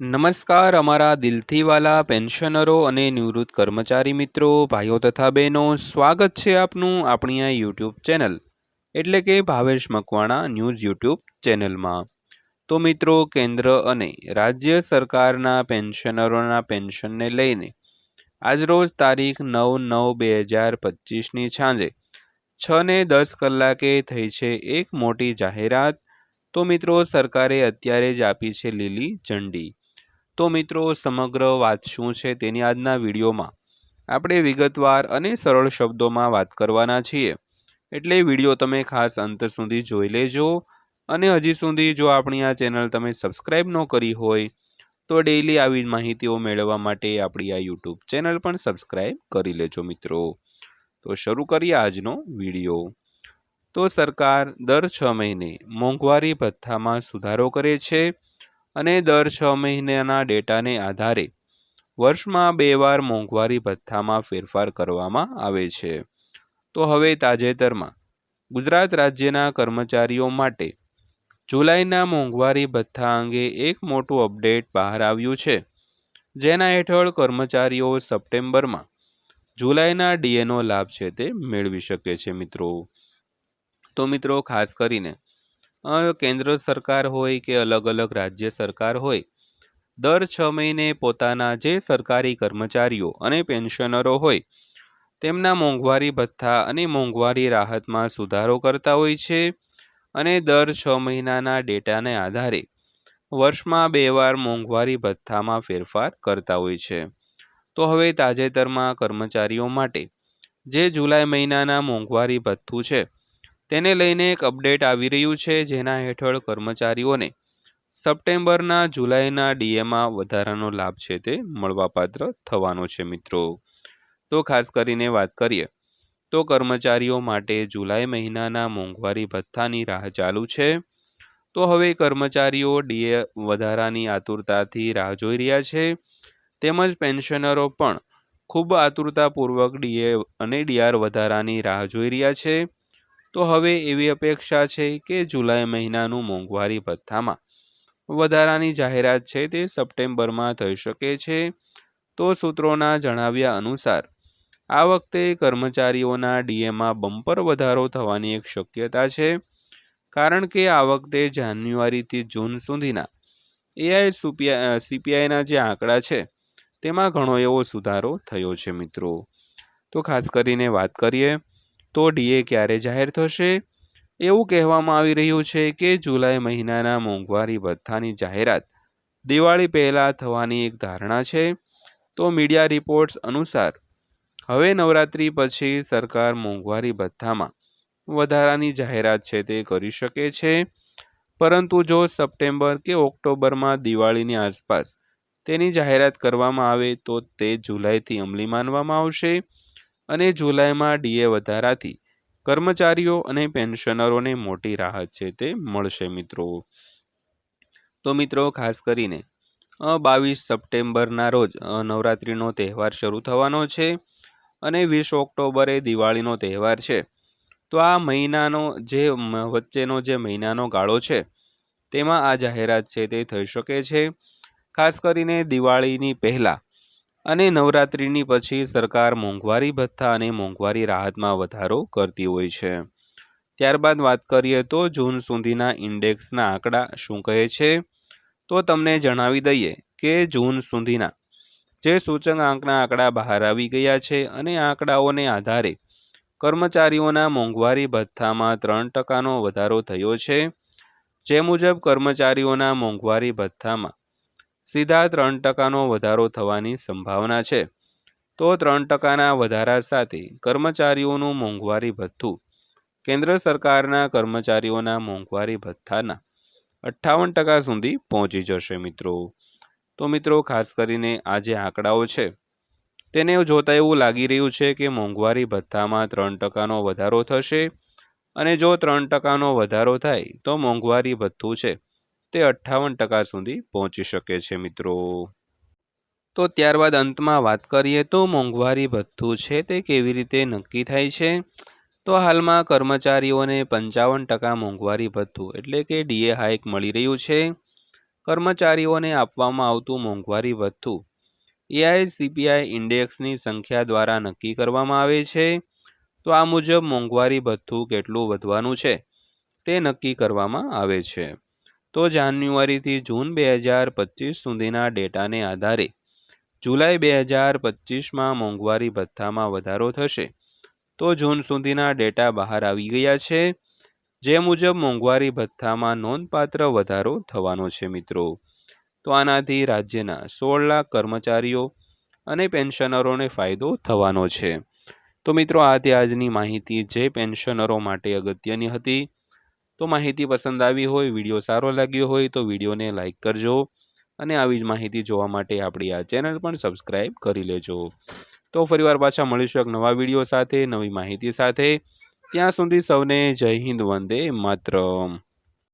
નમસ્કાર, અમારા દિલથીવાલા પેન્શનરો અને નિવૃત્ત કર્મચારી મિત્રો, ભાઈઓ તથા બહેનો, સ્વાગત છે આપનું આપણી આ યુટ્યુબ ચેનલ. એટલે કે ભાવેશ મકવાણા ન્યૂઝ યુટ્યુબ ચેનલમાં. તો મિત્રો, કેન્દ્ર અને રાજ્ય સરકારના પેન્શનરોના પેન્શનને લઈને આજરોજ તારીખ નવ નવ બે હજાર પચીસની સાંજે છ ને દસ કલાકે થઈ છે એક મોટી જાહેરાત. તો મિત્રો, સરકારે અત્યારે જ આપી છે લીલી ઝંડી. તો મિત્રો સમગ્ર વાત શું છે તેની આજના વિડીયોમાં આપણે વિગતવાર અને સરળ શબ્દોમાં વાત કરવાના છીએ. એટલે વીડિયો તમે ખાસ અંત સુધી જોઈ લેજો અને હજી સુધી જો આપણી આ ચેનલ તમે સબસ્ક્રાઈબ ન કરી હોય તો ડેઈલી આવી માહિતીઓ મેળવવા માટે આપણી આ યુટ્યુબ ચેનલ પણ સબસ્ક્રાઈબ કરી લેજો મિત્રો. તો શરૂ કરીએ આજનો વીડિયો. તો સરકાર દર છ મહિને મોંઘવારી ભથ્થામાં સુધારો કરે છે. અને દર છ મહિનાના ડેટાને આધારે વર્ષમાં બે વાર મોંઘવારી ભથ્થામાં ફેરફાર કરવામાં આવે છે. તો હવે તાજેતરમાં ગુજરાત રાજ્યના કર્મચારીઓ માટે જુલાઈના મોંઘવારી ભથ્થા અંગે એક મોટું અપડેટ બહાર આવ્યું છે. જેના હેઠળ કર્મચારીઓ સપ્ટેમ્બરમાં જુલાઈના ડીએનો લાભ છે તે મેળવી શકે છે મિત્રો. તો મિત્રો, ખાસ કરીને કેન્દ્ર સરકાર હોય કે અલગ અલગ રાજ્ય સરકાર હોય, દર છ મહિને પોતાના જે સરકારી કર્મચારીઓ અને પેન્શનરો હોય, તેમના મોંઘવારી ભથ્થા અને મોંઘવારી રાહતમાં સુધારો કરતા હોય છે અને દર છ મહિનાના ડેટાને આધારે વર્ષમાં બે વાર મોંઘવારી ભથ્થામાં ફેરફાર કરતા હોય છે. તો હવે તાજેતરમાં કર્મચારીઓ માટે, જે જુલાઈ મહિનાના મોંઘવારી ભથ્થું છે તેને લઈને એક અપડેટ આવી રહ્યું છે જેના હેઠળ કર્મચારીઓને સપ્ટેમ્બરના જુલાઈના ડીએમાં વધારાનો લાભ છે તે મળવાપાત્ર થવાનો છે, મિત્રો. તો ખાસ કરીને વાત કરીએ તો કર્મચારીઓ માટે જુલાઈ મહિનાના મોંઘવારી ભથ્થાની રાહ ચાલુ છે. તો હવે કર્મચારીઓ ડીએ વધારાની આતુરતાથી રાહ જોઈ રહ્યા છે. તેમજ પેન્શનરો પણ ખૂબ આતુરતાપૂર્વક ડીએ અને ડીઆર વધારાની રાહ જોઈ રહ્યા છે. તો હવે એવી અપેક્ષા છે કે જુલાઈ મહિનાનું મોંઘવારી ભથ્થામાં વધારાની જાહેરાત છે તે સપ્ટેમ્બરમાં થઈ શકે છે. તો સૂત્રોના જણાવ્યા અનુસાર, આ વખતે કર્મચારીઓના ડીએમાં બમ્પર વધારો થવાની એક શક્યતા છે, કારણ કે આ વખતે જાન્યુઆરીથી જૂન સુધીના એઆઈ સીપીઆઈના જે આંકડા છે, તેમાં ઘણો એવો સુધારો થયો છે મિત્રો. તો ખાસ કરીને વાત કરીએ તો ડીએ ક્યારે જાહેર થશે? એવું કહેવામાં આવી રહ્યું છે કે જુલાઈ મહિનાના મોંઘવારી ભથ્થાની જાહેરાત દિવાળી પહેલાં થવાની એક ધારણા છે. તો મીડિયા રિપોર્ટ્સ અનુસાર, હવે નવરાત્રિ પછી સરકાર મોંઘવારી ભથ્થામાં વધારાની જાહેરાત છે તે કરી શકે છે. પરંતુ જો સપ્ટેમ્બર કે ઓક્ટોબરમાં દિવાળીની આસપાસ તેની જાહેરાત કરવામાં આવે તો તે જુલાઈથી અમલી માનવામાં આવશે. અને જુલાઈમાં ડીએ વધારાથી કર્મચારીઓ અને પેન્શનરોને મોટી રાહત છે તે મળશે મિત્રો. તો મિત્રો, ખાસ કરીને બાવીસ સપ્ટેમ્બરના રોજ નવરાત્રિનો તહેવાર શરૂ થવાનો છે અને વીસ ઓક્ટોબરે દિવાળીનો તહેવાર છે. તો આ મહિનાનો જે વચ્ચેનો જે મહિનાનો ગાળો છે, તેમાં આ જાહેરાત છે તે થઈ શકે છે. ખાસ કરીને દિવાળીની પહેલાં અને નવરાત્રિની પછી સરકાર મોંઘવારી ભથ્થા અને મોંઘવારી રાહતમાં વધારો કરતી હોય છે. ત્યારબાદ વાત કરીએ તો જૂન સુધીના ઇન્ડેક્સના આંકડા શું કહે છે? તો તમને જણાવી દઈએ કે જૂન સુધીના જે સૂચકાંકના આંકડા બહાર આવી ગયા છે અને આંકડાઓને આધારે કર્મચારીઓના મોંઘવારી ભથ્થામાં ત્રણ ટકાનો વધારો થયો છે. જે મુજબ કર્મચારીઓના મોંઘવારી ભથ્થામાં સીધા ત્રણ ટકાનો વધારો થવાની સંભાવના છે. તો ત્રણ ટકાના વધારા સાથે કર્મચારીઓનું મોંઘવારી ભથ્થું. કેન્દ્ર સરકારના કર્મચારીઓના મોંઘવારી ભથ્થાના અઠ્ઠાવન ટકા સુધી પહોંચી જશે મિત્રો. તો મિત્રો, ખાસ કરીને આ જે આંકડાઓ છે, તેને જોતા એવું લાગી રહ્યું છે કે મોંઘવારી ભથ્થામાં ત્રણ ટકાનો વધારો થશે અને જો ત્રણ ટકાનો વધારો થાય તો મોંઘવારી ભથ્થું છે. તે અઠ્ઠાવન ટકા સુધી પહોંચી શકે છે, મિત્રો. તો ત્યારબાદ અંતમાં વાત કરીએ તો મોંઘવારી ભથ્થું છે તે કેવી રીતે નક્કી થાય છે? તો હાલમાં કર્મચારીઓને પંચાવન ટકા મોંઘવારી ભથ્થું એટલે કે ડીએ હાઇક મળી રહ્યું છે. કર્મચારીઓને આપવામાં આવતું મોંઘવારી ભથ્થું એઆઈસીપીઆઈ ઇન્ડેક્સની સંખ્યા દ્વારા નક્કી કરવામાં આવે છે. તો આ મુજબ મોંઘવારી ભથ્થું કેટલું વધવાનું છે તે નક્કી કરવામાં આવે છે. તો જાન્યુઆરીથી જૂન બે હજાર પચીસ સુધીના ડેટાને આધારે જુલાઈ બે હજાર પચીસમાં મોંઘવારી ભથ્થામાં વધારો થશે. તો જૂન સુધીના ડેટા બહાર આવી ગયા છે. જે મુજબ મોંઘવારી ભથ્થામાં નોંધપાત્ર વધારો થવાનો છે મિત્રો. તો આનાથી રાજ્યના સોળ લાખ કર્મચારીઓ અને પેન્શનરોને ફાયદો થવાનો છે. તો મિત્રો, આ તે આજની માહિતી જે પેન્શનરો માટે અગત્યની હતી. તો માહિતી પસંદ આવી હોય, વીડિયો સારો લાગ્યો હોય તો વિડીયોને લાઇક કરજો અને આવી જ માહિતી જોવા માટે આપણી આ ચેનલ પણ સબસ્ક્રાઈબ કરી લેજો. તો ફરીવાર પાછા મળીશું એક નવા વીડિયો સાથે, નવી માહિતી સાથે. ત્યાં સુધી સૌને જય હિન્દ, વંદે માતરમ.